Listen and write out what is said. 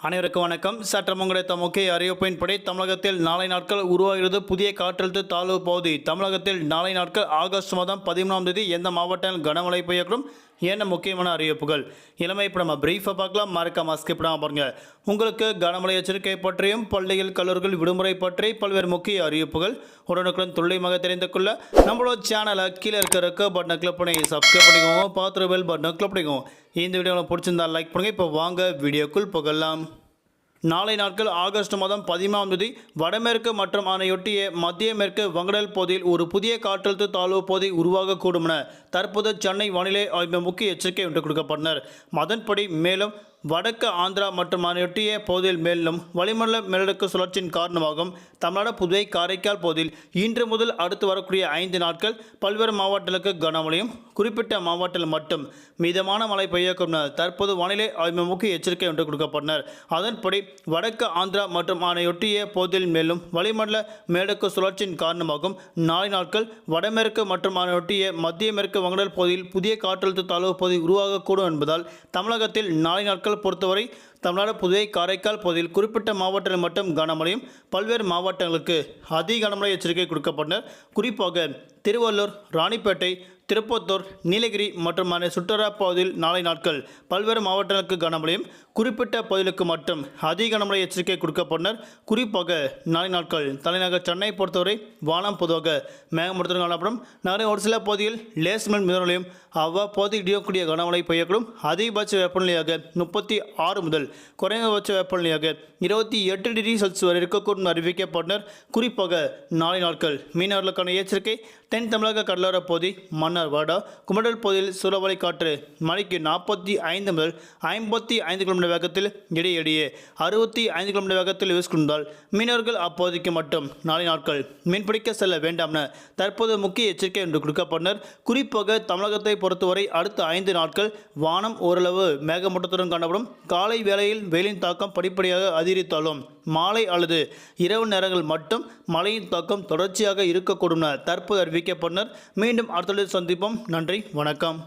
அனைவருக்கும் வணக்கம். சற்றம் கிடைத்த முக்கிய அறிவிப்பின்படி தமிழகத்தில் நாளை நாட்கள் உருவாகிறது புதிய காற்றழுத்த தாழ்வு பகுதி. தமிழகத்தில் நாளை நாட்கள் ஆகஸ்ட் மாதம் பதிமூணாம் தேதி எந்த மாவட்டம் கனமழை பெய்யக்கூடும்? என்ன முக்கியமான அறிவிப்புகள்? இளமை இப்போ நம்ம பிரீஃபாக பார்க்கலாம். மறக்காம ஸ்கிப் பண்ணாம பாருங்க. உங்களுக்கு கனமழை எச்சரிக்கை பற்றியும் பள்ளிகள் கல்லூரிகள் விடுமுறை பற்றி பல்வேறு முக்கிய அறிவிப்புகள் உடனுக்குடன் துல்லியமாக தெரிந்து கொள்ள நம்மளோட சேனலை கீழே இருக்க இருக்க பட்டனை கிளிக் பண்ணி சப்ஸ்கிரைப் பண்ணிக்கோங்க. பார்த்துட்டு பெல் பட்டனை கிளிக் பண்ணிக்கோங்க. இந்த வீடியோ உங்களுக்கு பிடிச்சிருந்தா லைக் பண்ணுங்க. இப்போ வாங்க வீடியோக்குள் புகழலாம் நாளை நாட்கள் ஆகஸ்ட் மாதம் பதிமூணாம் தேதி வடமேற்கு மற்றும் அதனையொட்டிய மத்திய மேற்கு வங்கடல் பகுதியில் ஒரு புதிய காற்றழுத்த தாழ்வு பகுதி உருவாகக்கூடும் என தற்போது சென்னை வானிலை ஆய்வு முக்கிய எச்சரிக்கை ஒன்று கொடுக்கப்பட்டனர். அதன்படி மேலும் வடக்கு ஆந்திரா மற்றும் அதனையொட்டிய பகுதியில் மேலும் வளிமண்டல மேலடுக்கு சுழற்சியின் காரணமாகவும் தமிழ்நாடு புதுவை காரைக்கால் பகுதியில் இன்று முதல் அடுத்து வரக்கூடிய ஐந்து நாட்கள் பல்வேறு மாவட்டங்களுக்கு கனமழையும் குறிப்பிட்ட மாவட்டத்தில் மட்டும். மிதமான மழை பெய்யக்கும் தற்போது வானிலை ஆய்வு முக்கிய எச்சரிக்கை ஒன்று கொடுக்கப்பட்டனர். அதன்படி வடக்கு ஆந்திரா மற்றும் அதனையொட்டிய பகுதியில் மேலும் வளிமண்டல மேலடுக்கு சுழற்சியின் காரணமாகவும் நாளை நாட்கள் வடமேற்கு மற்றும் அதனையொட்டிய மத்திய மேற்கு வங்கடல் பகுதியில் புதிய காற்றழுத்த தாழ்வு பகுதி உருவாகக்கூடும் என்பதால் தமிழகத்தில் நாளை நாட்கள் பொறுத்தவரை தமிழ்நாடு புதுவை காரைக்கால் பகுதியில் குறிப்பிட்ட மாவட்டத்தில் மட்டும் கனமழையும் பல்வேறு மாவட்டங்களுக்கு அதி கனமழை எச்சரிக்கை கொடுக்கப்பட்டனர். குறிப்பாக திருவள்ளூர் ராணிப்பேட்டை திருப்பத்தூர் நீலகிரி மற்றும் அதனை சுற்றுலா பகுதியில் நாளை நாட்கள் பல்வேறு மாவட்டங்களுக்கு கனமழையும் குறிப்பிட்ட பகுதிகளுக்கு மட்டும் அதிக கனமழை எச்சரிக்கை கொடுக்கப்பட்டனர் குறிப்பாக நாளை நாட்கள் தலைநகர் சென்னை பொறுத்தவரை வானம் பொதுவாக மேகமூட்டத்துடன் காணப்படும். நகரின் ஒரு சில பகுதியில் லேஸ்மென் மிதமலையும் அவ்வப்போது இடியக்கூடிய கனமழை பெய்யக்கூடும். அதிகபட்ச வெப்பநிலையாக முப்பத்தி ஆறு முதல் குறைந்தபட்ச வெப்பநிலையாக இருபத்தி எட்டு டிகிரி செல்சியஸ் வரை இருக்கக்கூடும் அறிவிக்கப்பட்டனர் குறிப்பாக நாளை நாட்கள் மீனவர்களுக்கான எச்சரிக்கை. தென் தமிழக கடலோர பகுதி மன்னர் வாடா குமடல் பகுதியில் சூறாவளி காற்று. மணிக்கு நாற்பத்தி ஐந்து முதல் ஐம்பத்தி ஐந்து கிலோமீட்டர் வேகத்தில் இடையிடையே அறுபத்தி ஐந்து கிலோமீட்டர் வேகத்தில் வீசிக்கொண்டால் மீனவர்கள் அப்பகுதிக்கு மட்டும் நாளை நாட்கள். மீன்பிடிக்க செல்ல வேண்டாம் என தற்போது முக்கிய எச்சரிக்கை என்று கொடுக்கப்பட்டனர் குறிப்பாக தமிழகத்தை பொறுத்தவரை அடுத்த ஐந்து நாட்கள் வானம் ஓரளவு மேகமூட்டத்துடன் காணப்படும். காலை வேளையில் வெயிலின் தாக்கம் படிப்படியாக அதிகரித்தாலும் மாலை அல்லது இரவு நேரங்கள் மட்டும் மழையின் தாக்கம் தொடர்ச்சியாக இருக்கக்கூடும் என தற்போது அறிவிக்கப்பட்டனர். மீண்டும் அடுத்த சந்திப்போம். நன்றி வணக்கம்.